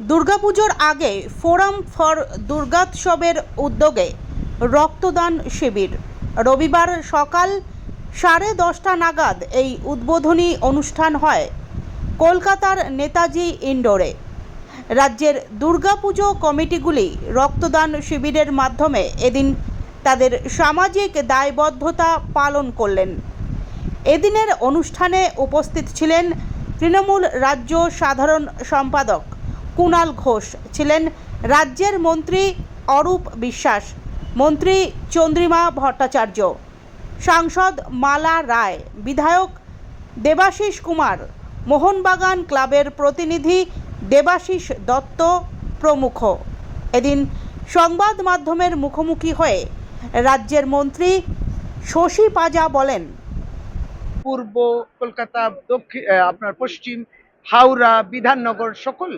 দুর্গাপুজোর আগে forum for দুর্গোৎসবের উদ্যোগে রক্তদান শিবির। রবিবার সকাল সাড়ে দশটা নাগাদ এই উদ্বোধনী অনুষ্ঠান হয় কলকাতার নেতাজি ইন্ডোরে। রাজ্যের দুর্গাপুজো কমিটিগুলি রক্তদান শিবিরের মাধ্যমে এদিন তাদের সামাজিক দায়বদ্ধতা পালন করলেন। এদিনের অনুষ্ঠানে উপস্থিত ছিলেন তৃণমূল রাজ্য সাধারণ সম্পাদক কুণাল ঘোষ ছিলেন রাজ্যের মন্ত্রী অরূপ বিশ্বাস, মন্ত্রী চন্দ্রিমা ভট্টাচার্য, সাংসদ মালা রায়, বিধায়ক দেবাশিস কুমার, মোহনবাগান ক্লাবের প্রতিনিধি দেবাশিস দত্ত প্রমুখ। এদিন সংবাদ মাধ্যমের মুখোমুখি হয়ে রাজ্যের মন্ত্রী শশী পাজা বলেন, পূর্ব কলকাতা, দক্ষিণ আপনার পশ্চিম, হাওড়া, বিধাননগর সকল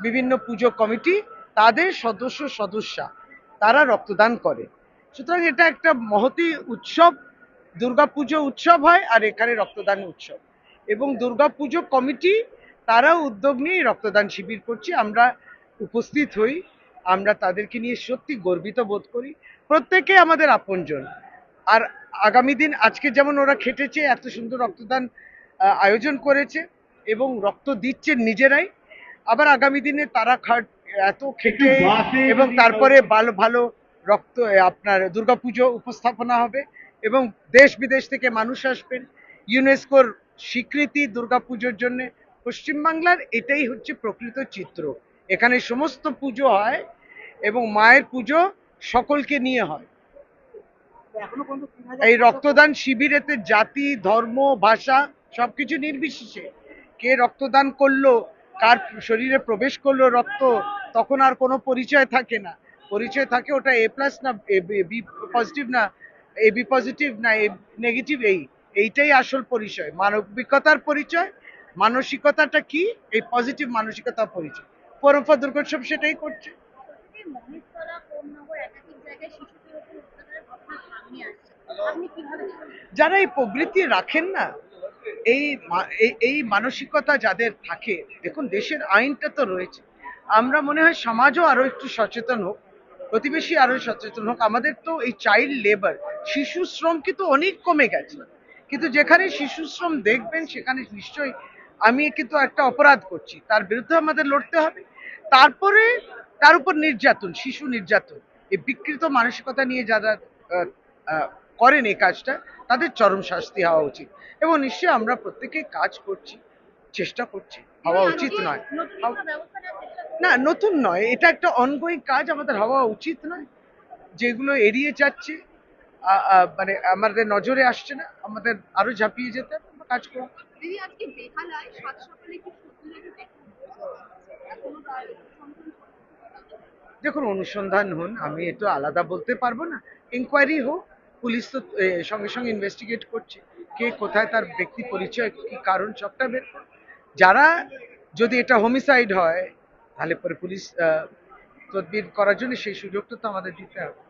বিভিন্ন পুজো কমিটি তাদের সদস্য সদস্যা তারা রক্তদান করে। সুতরাং এটা একটা মহতি উৎসব। দুর্গাপুজো উৎসব হয় আর এখানে রক্তদান উৎসব। এবং দুর্গাপুজো কমিটি তারা উদ্যোগ নিয়ে রক্তদান শিবির করছে। আমরা উপস্থিত হই, আমরা তাদেরকে নিয়ে সত্যি গর্বিত বোধ করি। প্রত্যেকে আমাদের আপনজন। আর আগামী দিন আজকে যেমন ওরা খেটেছে, এত সুন্দর রক্তদান আয়োজন করেছে এবং রক্ত দিচ্ছে নিজেরাই। আবার আগামী দিনে তারা খাট এত খেটে এবং তারপরে ভালো ভালো রক্ত আপনার দুর্গাপুজো উপস্থাপনা হবে এবং দেশ বিদেশ থেকে মানুষ আসবেন। ইউনেস্কোর স্বীকৃতি দুর্গাপুজোর জন্য। পশ্চিমবাংলার এটাই হচ্ছে প্রকৃত চিত্র। এখানে সমস্ত পুজো হয় এবং মায়ের পুজো সকলকে নিয়ে হয়। এই রক্তদান শিবিরেতে জাতি ধর্ম ভাষা সবকিছু নির্বিশেষে। কে রক্তদান করল কার শরীরে প্রবেশ করল রক্ত, তখন আর কোনো পরিচয় থাকে না। পরিচয় থাকে ওটা এ প্লাস না বি পজিটিভ না এ বি পজিটিভ না এ নেগেটিভ এই। এইটাই আসল পরিচয়। মানবিকতার পরিচয়, মানসিকতাটা কি? এই পজিটিভ মানসিকতার পরিচয়। পরম্পরা দুর্গোৎসব সেটাই করছে? যারা এই প্রবৃত্তি রাখেন না এই এই- মানসিকতা যাদের থাকে, দেখুন দেশের আইনটা তো রয়েছে। আমরা মনে হয় সমাজও আরও একটু সচেতন হোক, প্রতিবেশী আরও সচেতন হোক। আমাদের তো এই চাইল্ড লেবার শিশু শ্রম কিন্তু অনেক কমে গেছে। কিন্তু যেখানে শিশু শ্রম দেখবেন, সেখানে নিশ্চয়ই আমি কিন্তু একটা অপরাধ করছি। তার বিরুদ্ধে আমাদের লড়তে হবে। তারপরে তার উপর নির্যাতন, শিশু নির্যাতন। এই বিকৃত মানসিকতা নিয়ে যারা করেন এই কাজটা তাদের চরম শাস্তি হওয়া উচিত। এবং নিশ্চয়ই আমরা প্রত্যেকে কাজ করছি চেষ্টা করছি হওয়া উচিত নয়? না নতুন নয় এটা একটা অনগোয়িং কাজ আমাদের হওয়া উচিত নয়। যেগুলো এড়িয়ে যাচ্ছে মানে আমাদের নজরে আসছে না আমাদের আরও ঝাঁপিয়ে যেতে কাজ করব। দেখুন অনুসন্ধান হন আমি এটা আলাদা বলতে পারব না। ইনকোয়ারি হোক পুলিশ তো সঙ্গে সঙ্গে ইনভেস্টিগেট করছে কে কোথায় তার ব্যক্তি পরিচয়, কি কারণ সবটা বের। যারা যদি এটা হোমিসাইড হয়, তাহলে পরে পুলিশ তদবির করার জন্য সেই সুযোগটা তো আমাদের দিতে হবে